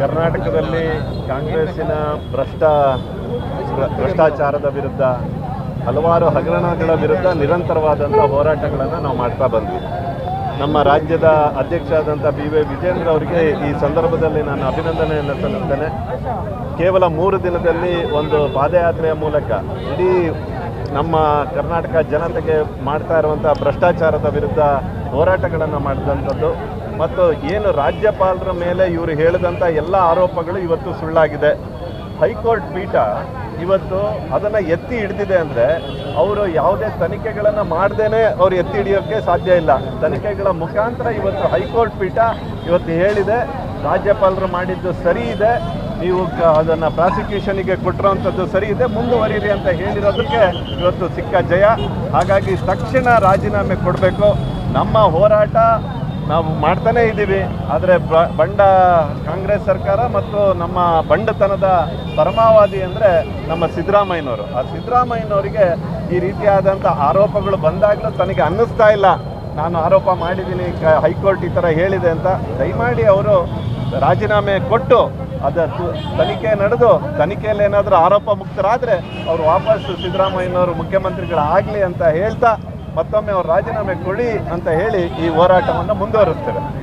ಕರ್ನಾಟಕದಲ್ಲಿ ಕಾಂಗ್ರೆಸ್ಸಿನ ಭ್ರಷ್ಟ ಭ್ರಷ್ಟಾಚಾರದ ವಿರುದ್ಧ, ಹಲವಾರು ಹಗರಣಗಳ ವಿರುದ್ಧ ನಿರಂತರವಾದಂಥ ಹೋರಾಟಗಳನ್ನು ನಾವು ಮಾಡ್ತಾ ಬಂದ್ವಿ. ನಮ್ಮ ರಾಜ್ಯದ ಅಧ್ಯಕ್ಷ ಆದಂಥ ಬಿ ವೈ ವಿಜೇಂದ್ರ ಅವರಿಗೆ ಈ ಸಂದರ್ಭದಲ್ಲಿ ನಾನು ಅಭಿನಂದನೆಯನ್ನು ಸಲ್ಲಿಸ್ತೇನೆ. ಕೇವಲ ಮೂರು ದಿನದಲ್ಲಿ ಒಂದು ಪಾದಯಾತ್ರೆಯ ಮೂಲಕ ಇಡೀ ನಮ್ಮ ಕರ್ನಾಟಕ ಜನತೆಗೆ ಮಾಡ್ತಾ ಇರುವಂಥ ಭ್ರಷ್ಟಾಚಾರದ ವಿರುದ್ಧ ಹೋರಾಟಗಳನ್ನು ಮಾಡಿದಂಥದ್ದು ಮತ್ತು ಏನು ರಾಜ್ಯಪಾಲರ ಮೇಲೆ ಇವರು ಹೇಳಿದಂಥ ಎಲ್ಲ ಆರೋಪಗಳು ಇವತ್ತು ಸುಳ್ಳಾಗಿದೆ. ಹೈಕೋರ್ಟ್ ಪೀಠ ಇವತ್ತು ಅದನ್ನು ಎತ್ತಿ ಹಿಡ್ದಿದೆ ಅಂದರೆ ಅವರು ಯಾವುದೇ ತನಿಖೆಗಳನ್ನು ಮಾಡ್ದೇ ಅವ್ರು ಎತ್ತಿ ಹಿಡಿಯೋಕ್ಕೆ ಸಾಧ್ಯ ಇಲ್ಲ. ತನಿಖೆಗಳ ಮುಖಾಂತರ ಇವತ್ತು ಹೈಕೋರ್ಟ್ ಪೀಠ ಇವತ್ತು ಹೇಳಿದೆ, ರಾಜ್ಯಪಾಲರು ಮಾಡಿದ್ದು ಸರಿ ಇದೆ, ನೀವು ಅದನ್ನು ಪ್ರಾಸಿಕ್ಯೂಷನಿಗೆ ಕೊಟ್ಟಿರೋವಂಥದ್ದು ಸರಿ ಇದೆ ಮುಂದುವರಿಯಿರಿ ಅಂತ ಹೇಳಿರೋದಕ್ಕೆ ಇವತ್ತು ಸಿಕ್ಕ ಜಯ. ಹಾಗಾಗಿ ತಕ್ಷಣ ರಾಜೀನಾಮೆ ಕೊಡಬೇಕು. ನಮ್ಮ ಹೋರಾಟ ನಾವು ಮಾಡ್ತಾನೇ ಇದ್ದೀವಿ. ಆದರೆ ಬಂಡ ಕಾಂಗ್ರೆಸ್ ಸರ್ಕಾರ ಮತ್ತು ನಮ್ಮ ಬಂಡತನದ ಪರಮಾವಧಿ ಅಂದರೆ ನಮ್ಮ ಸಿದ್ದರಾಮಯ್ಯನವರು. ಆ ಸಿದ್ದರಾಮಯ್ಯನವರಿಗೆ ಈ ರೀತಿಯಾದಂಥ ಆರೋಪಗಳು ಬಂದಾಗಲೂ ತನಗೆ ಅನ್ನಿಸ್ತಾ ಇಲ್ಲ. ನಾನು ಆರೋಪ ಮಾಡಿದ್ದೀನಿ ಹೈಕೋರ್ಟ್ ಈ ಥರ ಹೇಳಿದೆ ಅಂತ. ದಯಮಾಡಿ ಅವರು ರಾಜೀನಾಮೆ ಕೊಟ್ಟು ಅದು ತನಿಖೆ ನಡೆದು ತನಿಖೆಯಲ್ಲಿ ಏನಾದರೂ ಆರೋಪ ಮುಕ್ತರಾದರೆ ಅವರು ವಾಪಸ್ ಸಿದ್ದರಾಮಯ್ಯನವರು ಮುಖ್ಯಮಂತ್ರಿಗಳಾಗಲಿ ಅಂತ ಹೇಳ್ತಾ ಮತ್ತೊಮ್ಮೆ ಅವರು ರಾಜೀನಾಮೆ ಕೊಡಿ ಅಂತ ಹೇಳಿ ಈ ಹೋರಾಟವನ್ನು ಮುಂದುವರಿಸ್ತೇವೆ